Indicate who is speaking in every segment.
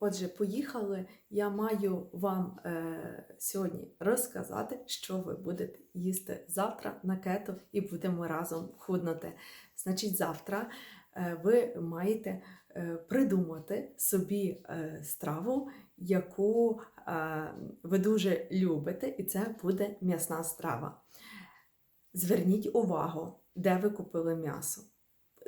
Speaker 1: Отже, поїхали. Я маю вам е, сьогодні розказати, що ви будете їсти завтра на кето і будемо разом худнути. Значить, завтра е, ви маєте е, придумати собі е, страву, яку е, ви дуже любите, і це буде м'ясна страва. Зверніть увагу, де ви купили м'ясо.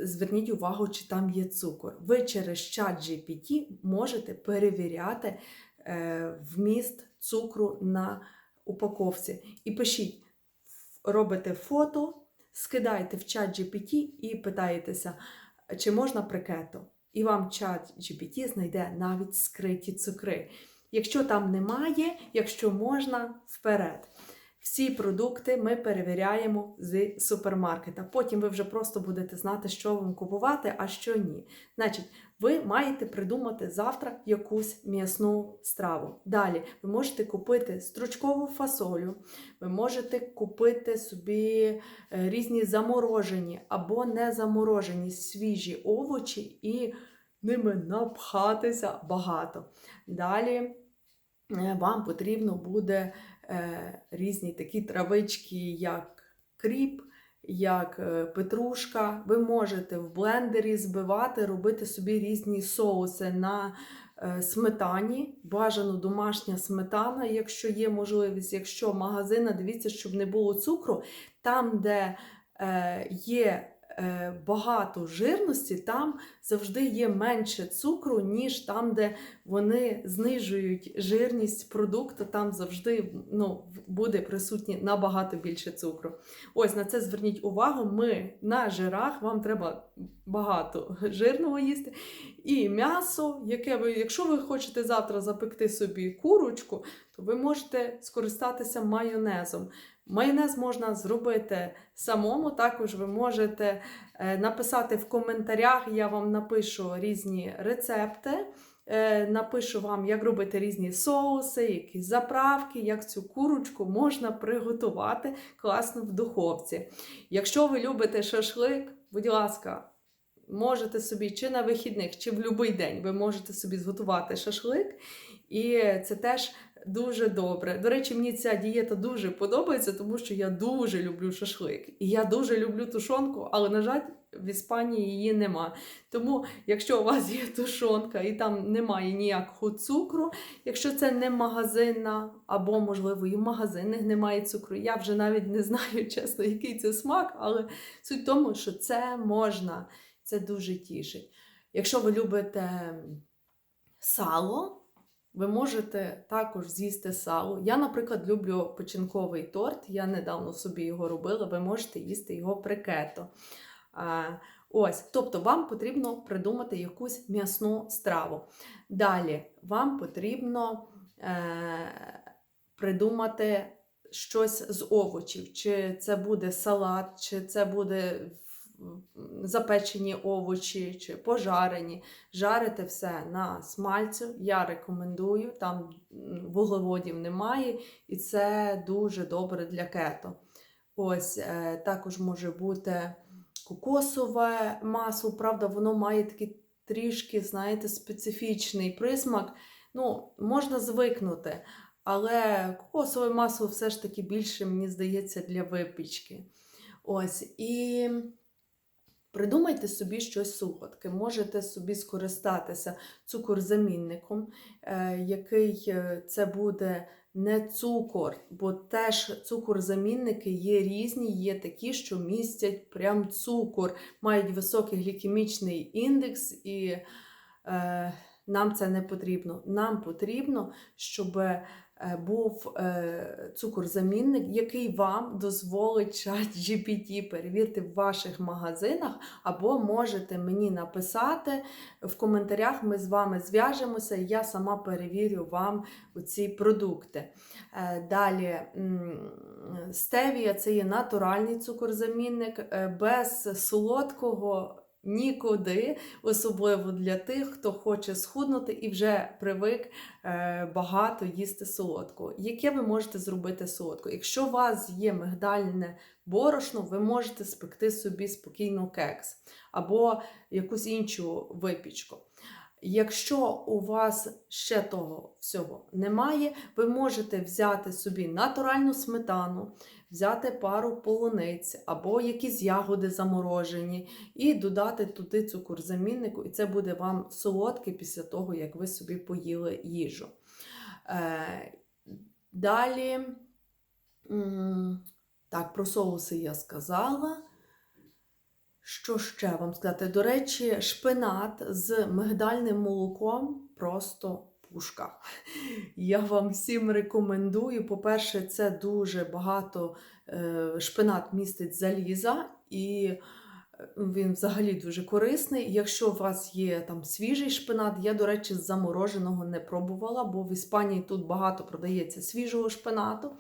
Speaker 1: Зверніть увагу, чи там є цукор. Ви через чат GPT можете перевіряти е, вміст цукру на упаковці. І пишіть, робите фото, скидайте в чат GPT і питаєтеся, чи можна прикето. І вам чат GPT знайде навіть скриті цукри. Якщо там немає, якщо можна, вперед. Всі продукти ми перевіряємо з супермаркета. Потім ви вже просто будете знати, що вам купувати, а що ні. Значить, ви маєте придумати завтра якусь м'ясну страву. Далі ви можете купити стручкову фасолю, ви можете купити собі е, різні заморожені або не заморожені свіжі овочі і ними напхатися багато. Далі е, вам потрібно буде різні такі травички, як кріп, як е, петрушка. Ви можете в блендері збивати, робити собі різні соуси на е, сметані. Бажано домашня сметана, якщо є можливість. Якщо магазина, дивіться, щоб не було цукру. Там, де е, є е, багато жирності, там завжди є менше цукру, ніж там, де вони знижують жирність продукту, там завжди ну, буде присутні набагато більше цукру. Ось на це зверніть увагу. Ми на жирах, вам треба багато жирного їсти. І м'ясо, яке ви, якщо ви хочете завтра запекти собі курочку, то ви можете скористатися майонезом. Майонез можна зробити самому. Також ви можете е, написати в коментарях, я вам напишу різні рецепти. Е, Напишу вам, як робити різні соуси, якісь заправки, як цю курочку можна приготувати класно в духовці. Якщо ви любите шашлик, будь ласка, можете собі чи на вихідних, чи в будь-який день ви можете собі зготувати шашлик. І це теж дуже добре. До речі, мені ця дієта дуже подобається, тому що я дуже люблю шашлик. І я дуже люблю тушонку, але, на жаль, в Іспанії її нема. Тому, якщо у вас є тушонка і там немає ніякого цукру, якщо це не магазинна, або, можливо, і в магазинних немає цукру, я вже навіть не знаю, чесно, який це смак, але суть в тому, що це можна, це дуже тішить. Якщо ви любите сало, ви можете також з'їсти сало. Я, наприклад, люблю печінковий торт. Я недавно собі його робила. Ви можете їсти його при кето. А, Ось, тобто вам потрібно придумати якусь м'ясну страву. Далі вам потрібно е, придумати щось з овочів, чи це буде салат, чи це буде запечені овочі, чи пожарені. Жарите все на смальцю. Я рекомендую, там вуглеводів немає, і це дуже добре для кето. Ось е, також може бути кокосове масло, правда, воно має такий трішки, знаєте, специфічний присмак. Ну, можна звикнути, але кокосове масло все ж таки більше, мені здається, для випічки. Ось, і придумайте собі щось солодке. Можете собі скористатися цукорзамінником, е, який е, це буде не цукор, бо теж цукорзамінники є різні, є такі, що містять прям цукор, мають високий глікемічний індекс, і е, нам це не потрібно. Нам потрібно, щоб був е, цукорзамінник, який вам дозволить чат GPT перевірити в ваших магазинах, або можете мені написати в коментарях, ми з вами зв'яжемося, і я сама перевірю вам ці продукти. Е, Далі стевія це є натуральний цукорзамінник, е, без солодкого. Нікуди, особливо для тих, хто хоче схуднути і вже привик е, багато їсти солодку. Яке ви можете зробити солодку? Якщо у вас є мигдальне борошно, ви можете спекти собі спокійно кекс або якусь іншу випічку. Якщо у вас ще того всього немає, ви можете взяти собі натуральну сметану, взяти пару полуниць або якісь ягоди заморожені, і додати туди цукор заміннику, і це буде вам солодке після того, як ви собі поїли їжу. Е, далі, так, про соуси я сказала. Що ще вам сказати? До речі, шпинат з мигдальним молоком просто пушка. Я вам всім рекомендую. По-перше, це дуже багато е, шпинат містить заліза, і е, він взагалі дуже корисний. Якщо у вас є там свіжий шпинат, я, до речі, з замороженого не пробувала, бо в Іспанії тут багато продається свіжого шпинату.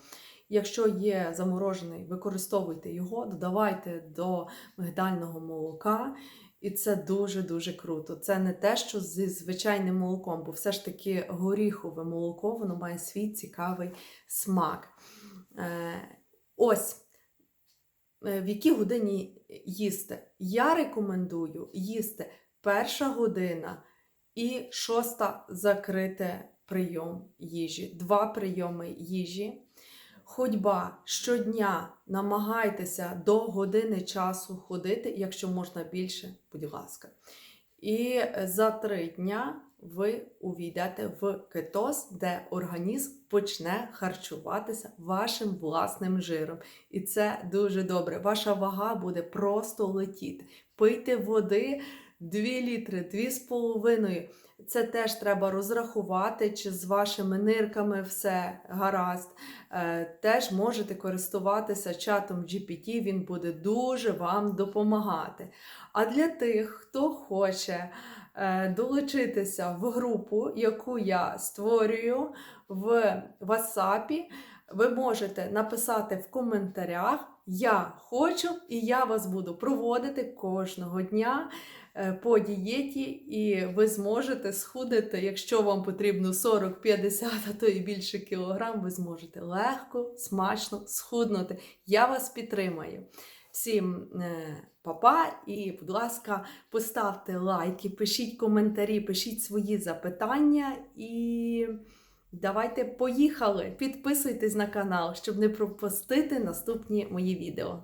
Speaker 1: Якщо є заморожений, використовуйте його, додавайте до мигдального молока, і це дуже-дуже круто. Це не те, що зі звичайним молоком, бо все ж таки горіхове молоко, воно має свій цікавий смак. Е, ось. Е, В якій годині їсти? Я рекомендую їсти перша година і шоста закрите прийом їжі. Два прийоми їжі. Ходьба щодня намагайтеся до години часу ходити, якщо можна більше, будь ласка. І за три дня ви увійдете в кетоз, де організм почне харчуватися вашим власним жиром. І це дуже добре. Ваша вага буде просто летіти. Пийте води 2 літри, 2,5. Це теж треба розрахувати, чи з вашими нирками все гаразд. Е, Теж можете користуватися чатом GPT, він буде дуже вам допомагати. А для тих, хто хоче е, долучитися в групу, яку я створюю в WhatsApp, ви можете написати в коментарях Я хочу, і я вас буду проводити кожного дня по дієті, і ви зможете схудити, якщо вам потрібно 40, 50, а то і більше кілограм, ви зможете легко, смачно схуднути. Я вас підтримаю. Всім е, папа, і, будь ласка, поставте лайки, пишіть коментарі, пишіть свої запитання і давайте поїхали! Підписуйтесь на канал, щоб не пропустити наступні мої відео.